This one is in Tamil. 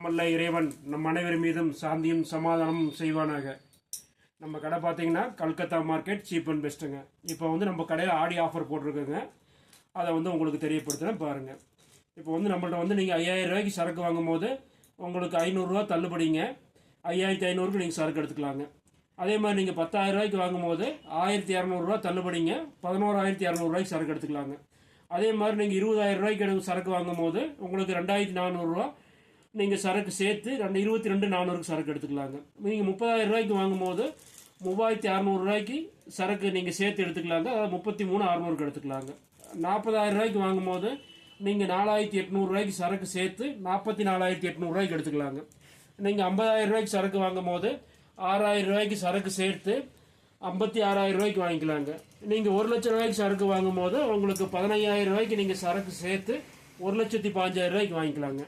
நம்மல்ல இறைவன் நம் அனைவர் மீதும் சாந்தியும் சமாதானமும் செய்வானாக. நம்ம கடை பார்த்தீங்கன்னா கல்கத்தா மார்க்கெட் சீப் அண்ட் பெஸ்ட்டுங்க. இப்போ வந்து நம்ம கடையில் ஆடி ஆஃபர் போட்டிருக்கோங்க. அதை வந்து உங்களுக்கு தெரியப்படுத்துகிறேன் பாருங்கள் இப்போ வந்து நம்மள்ட்ட வந்து நீங்கள் ஐயாயிரம் ரூபாய்க்கு சரக்கு வாங்கும் போது உங்களுக்கு ஐநூறுரூவா தள்ளுபடிங்க. ஐயாயிரத்தி ஐநூறுக்கு நீங்கள் சரக்கு எடுத்துக்கலாங்க. அதே மாதிரி நீங்கள் பத்தாயிரம் ரூபாய்க்கு வாங்கும்போது ஆயிரத்தி இரநூறுவா தள்ளுபடிங்க. பதினோராயிரத்தி இரநூறுவாய்க்கு சரக்கு எடுத்துக்கலாங்க. அதே மாதிரி நீங்கள் இருபதாயிரம் ரூபாய்க்கு எனக்கு சரக்கு வாங்கும்போது உங்களுக்கு ரெண்டாயிரத்தி நானூறுரூவா நீங்கள் சரக்கு சேர்த்து ரெண்டு இருபத்தி ரெண்டு நானூறுக்கு சரக்கு எடுத்துக்கலாங்க. நீங்கள் முப்பதாயிரம் ரூபாய்க்கு வாங்கும்போது மூவாயிரத்தி அறநூறுரூவாய்க்கு சரக்கு நீங்கள் சேர்த்து எடுத்துக்கலாங்க. அதாவது முப்பத்தி மூணு அறநூறுக்கு எடுத்துக்கலாங்க. நாற்பதாயிரம் ரூபாய்க்கு வாங்கும்போது நீங்கள் நாலாயிரத்தி எட்நூறுரூவாய்க்கு சரக்கு சேர்த்து நாற்பத்தி நாலாயிரத்தி எட்நூறுரூவாய்க்கு எடுத்துக்கலாங்க. நீங்கள் ஐம்பதாயிரம் ரூபாய்க்கு சரக்கு வாங்கும் போது ஆறாயிரம் ரூபாய்க்கு சரக்கு சேர்த்து ஐம்பத்தி ஆறாயிரம் ரூபாய்க்கு வாங்கிக்கலாங்க. நீங்கள் ஒரு லட்சம் ரூபாய்க்கு சரக்கு வாங்கும் போது உங்களுக்கு பதினையாயிரம் ரூபாய்க்கு நீங்கள் சரக்கு சேர்த்து ஒரு லட்சத்தி பாஞ்சாயிரம் ரூபாய்க்கு வாங்கிக்கலாங்க.